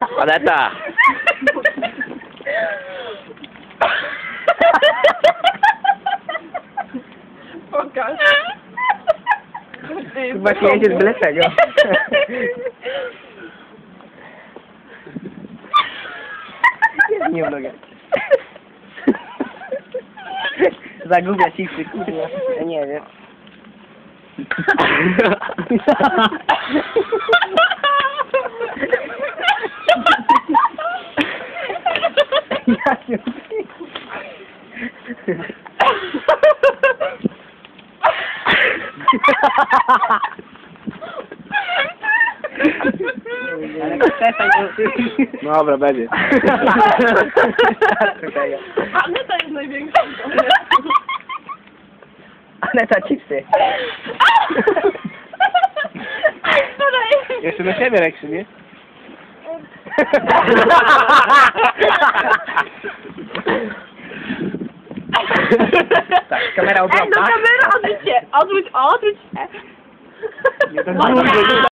Aneta! Pokaż. Chyba się jedzie z byle czego. Nie mogę. Zagubia chipsy, kurwa. Ja nie wiem. Dobra, będzie. Aneta jest największa. Aneta, chipsy. Jeszcze do siebie Reksy, nie? Tak, kamera Ej, no obrotna. kamera, się, odwróć, odwróć się. Nie, to jest